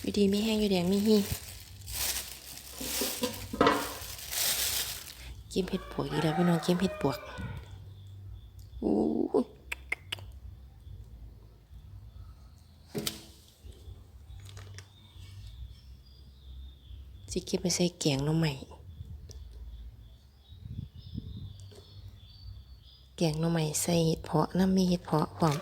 อยู่ดีมีแห้งอยู่แดงมีฮีเกมเผ็ดปวกอีกแล้วพี่น้องเกมเผ็ดปวกอู้สิเก็บไปใส่แกงน้องใหม่แกงน้องใหม่ใส่เห็ดเพาะน้ำมีเห็ดเพาะพร้อม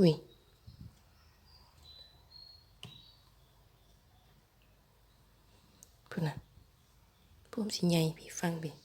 อุ้ย พูดนะพูมสิใหญ่พี่ฟังพี่ง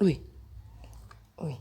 อุ้ยอืม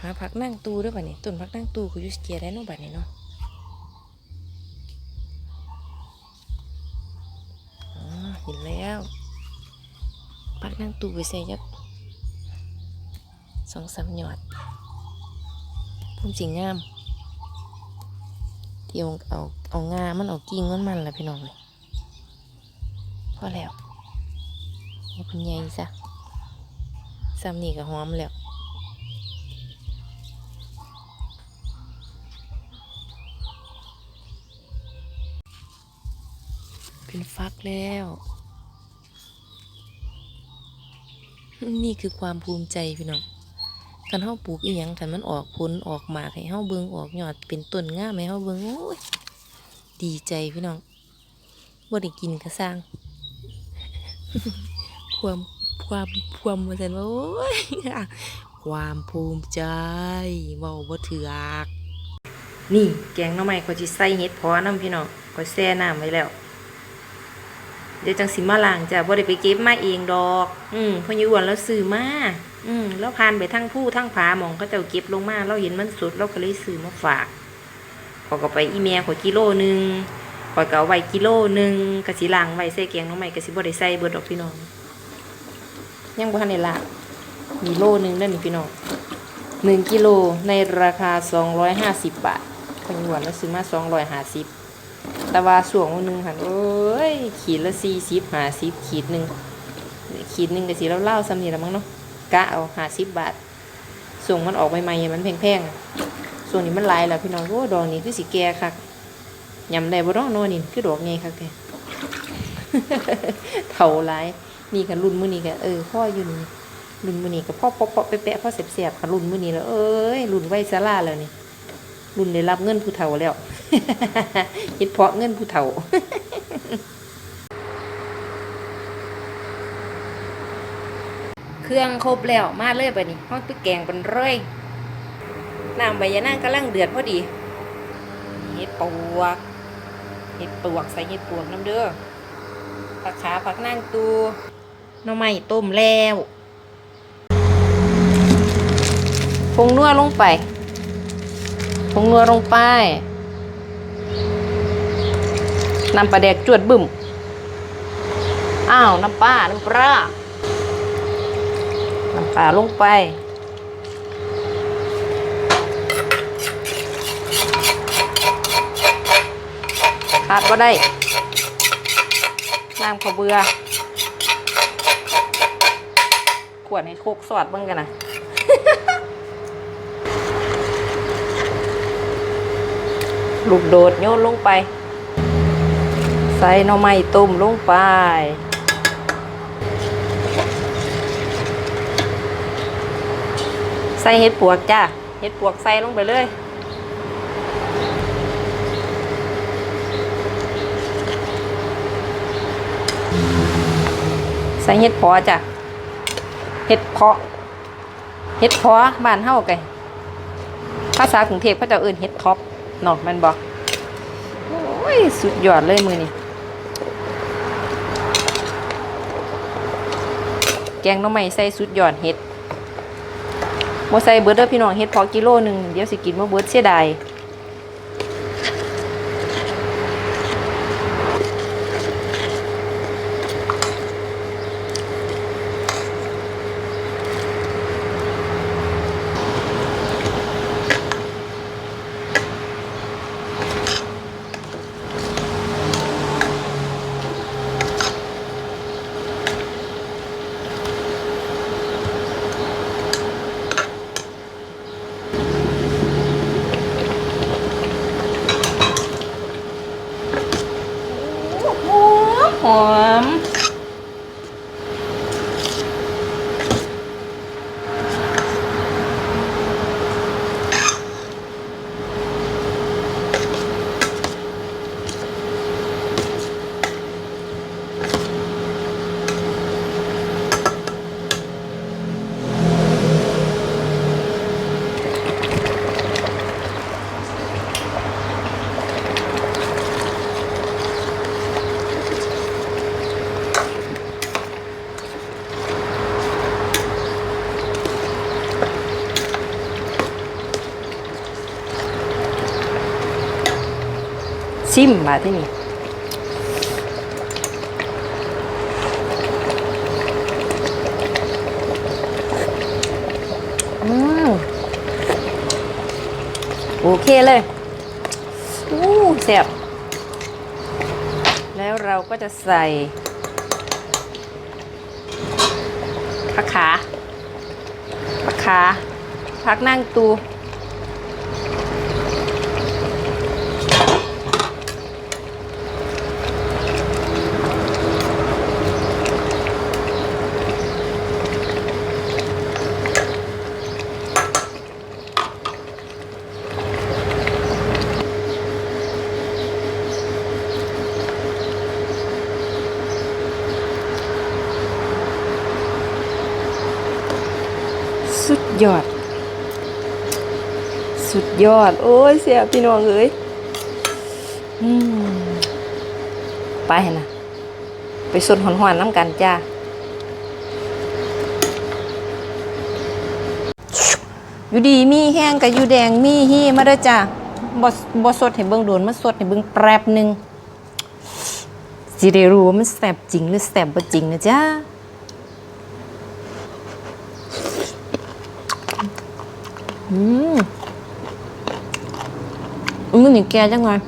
หา ผักนั่งตูด้วยป่ะนี่ต้นผักนั่งตูเขาอยูสเกียได้เนาะป่ะนี่เนาะเห็นแล้วพักนั่งตู้ไปใส่ยักสองสามหยอดพุ่มสีงามที่เอาเอาเอางามันเอากิ่งมันมันแหละพี่น้องเลยพอแล้วให้เป็นใหญ่ซะซ้ำนี่ก็หอมแล้ว เป็นฟักแล้ว นี่คือความภูมิใจพี่น้องคันเฮาปลูกอีหยังคันมันออกผลออกหมากให้เฮาเบิงออกยอดเป็นต้นงามให้เฮาเบิงโอ้ยดีใจพี่น้องบ่ได้กินก็สร้างความความความว่าซั่นว่าโอ้ยความภูมิใจเว้าบ่ถือกนี่แกงหน่อไม้ก็สิใส่เห็ดพาะนำพี่น้องก็แช่น้ำไว้แล้ว เดี๋ยวจังสิมาล้างจ้ะบ่ได้ไปเก็บมาเองดอก อืมพออยู่อ้วนแล้วซื้อมาอืมแล้วผ่านไปทั้งผู้ทั้งผาหมองเขาเจ้าเก็บลงมาเราเห็นมันสุดเราก็เลยซื้อมาฝากขอก็ไปอีเมียขอกิโลหนึ่งขอก็เอาไว้กิโลหนึ่งกะสิล้างไว้ใส่แกงน้องใหม่กะสิบ่ได้ใส่เบิดดอกพี่น้องยังบ่ทันได้ล้างมีโลหนึ่งเด้อนี่พี่น้องหนึ่งกิโลในราคาสองร้อยห้าสิบบาทพออยู่อ้วนแล้วซื้อมาสองร้อยห้าสิบ แต่ว่าส่วงวันหนึ่งหันเอ้ย ขีดละสี่สิบหาสิบขีดหนึ่งขีดหนึ่งก็สิเล่าๆซ้ำนี่ละมั้งเนาะกะเอาหาสิบบาท ส่งมันออกใหม่ๆมันแพงๆส่วนนี้มันลายแล้วพี่น้องโอ้ดอกนี้คือสิแก่คักยำได้บ่ดอกน่นนี่คือดอกไงคักแกเท่าลายนี่กันรุ่นมือนี้ก็เออพ่ออยู่นี่รุ่นมือนี้ก็พ่อปอๆแปะพ่อเสียบๆค่ะรุ่นมือนี้แล้วเอ้ยรุ่นไวซาลาแล้วนี่ รุ่นได้รับเงินผู้เฒ่าแล้วเฮ็ดเพาะเงินผู้เฒ่าเครื่องครบแล้วมาเลยไปนี่ห้องไปแกงเป็นเร่อยน้ำใบยะนางกำลังเดือดพอดีเฮ็ดปวกเฮ็ดปวกใส่เฮ็ดปวกน้ำเด้อผักขาผักนางตูหน้ำไม้ต้มแล้วผงนัวลงไป ผงนัวลงไปน้ำปลาแดกจวดบึ้ม อ้าว น้ำปลา น้ำปลา น้ำปลาลงไป ขาดก็ได้ น้ำข้าวเบื่อวดให้โคกสอดบิ่งกันนะ ลูกโดดโยนลงไป ใส่หน่อไม้ต้มลงไป ใส่เห็ดปวกจ้าเห็ดปวกใส่ลงไปเลยใส่เห็ดพอจ้ะเห็ดเพาะเห็ดเพาะบ้านเฮาไงภาษากรุงเทพเขาจะเอื่นเห็ดท็อป เนาะแมันบอกโอ้ย สุดยอดเลยมือนี่แกงน้ำใหม่ใส่สุดยอดเห็ดโมใส่เบิร์ดเด้อพี่น้องเห็ดพอกิโลหนึ่งเดี๋ยวสิกินมาเบิร์ดเสียดาย ชิมมาที่นี่อืมโอเคเลยอู้แซ่บแล้วเราก็จะใส่ผักขาผักขาผักนั่งตู สุดยอด สุดยอด โอ้ยเสียพี่น้องเอ้ยอไปนะไปสดหอนๆน้ำกันจ้าอยู่ดีมีแห้งกับอยู่แดงมีฮีมาด้อจ้าบ่บ่สดให้เบิ่งโดนมาสดให้เบิ่งแป๊บหนึงสิได้รู้ว่ามันแซ่บจริงหรือแซ่บบ่จริงนะจ้าอืม มันนี่แกจังเลย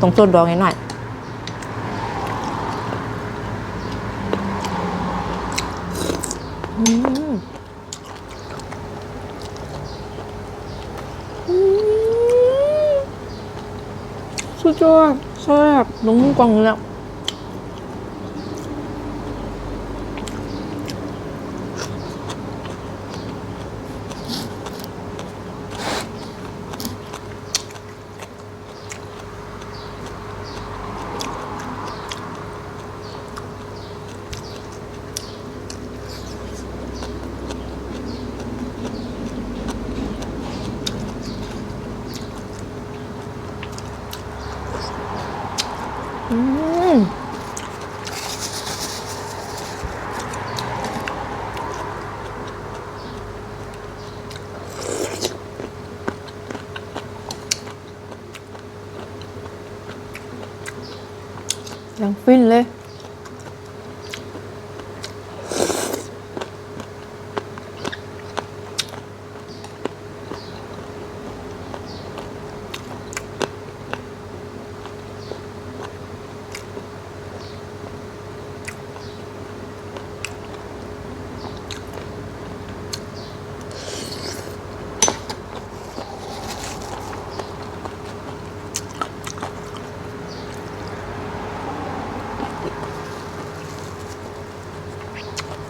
ตรงตัวดองหน่อยอืมอืมสุดยอดแซ่บลงมือกล่องเลย ม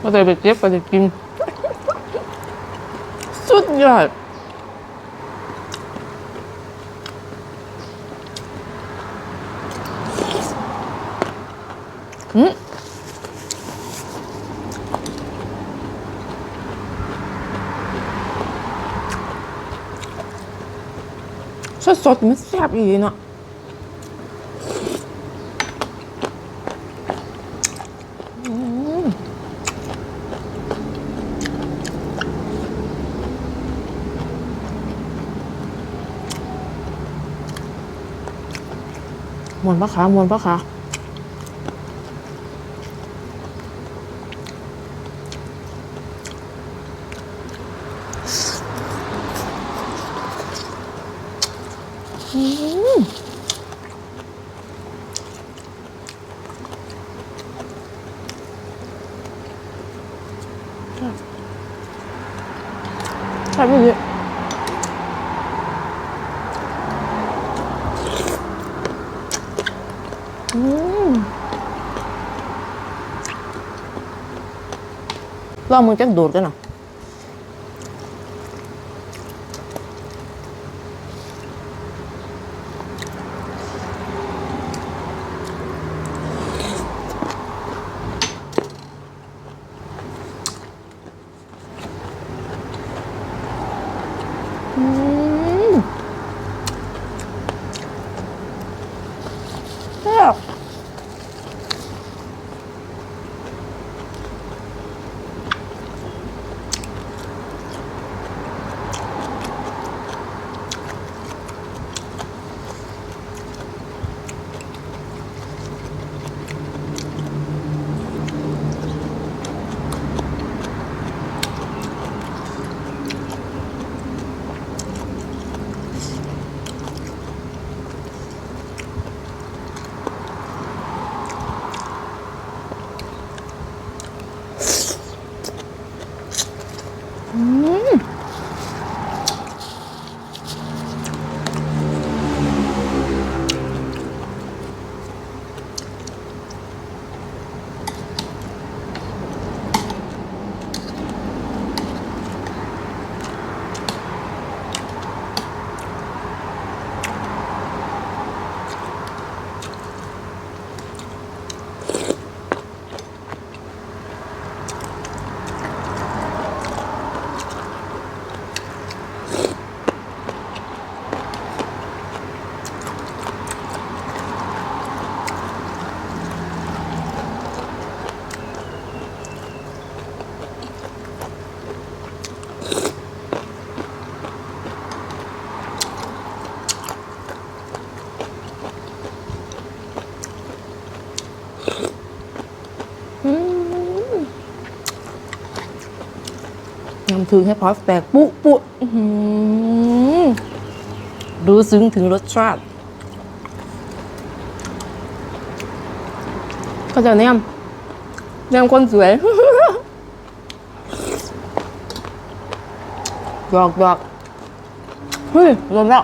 ก็เลยไปเก็บก็จะกิน สุดยอดอืมสดๆมันแซ่บอีกเนาะอืม มวนปะคะมวนปะคะใช่ไม่เยอะอืม ลองมึงจักโดดกันหน่อ ยำถึงให้พอสแตกปุ๊ปุ๊รู้ซึ้งถึงรสชาติก็จะเนี่ยเนี่ยคนสวยหยอกหยอกเฮ้ยรวมแล้ว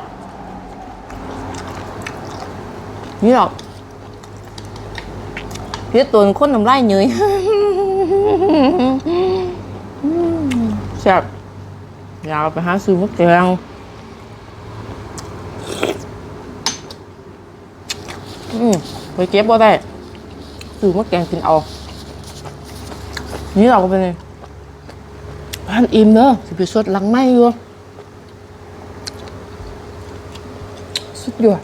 นี่หรอกเพี่ตัวคนน้ำลายเนย แซ่บอยากไปหาซื้อมะแกงอืมไปเก็บบ่ได้ซื้อมะแกงกินเอา นี่เราก็เป็นบ้านอิ่มเนอะสิไปสดหลังไม่อยู่สุดยอด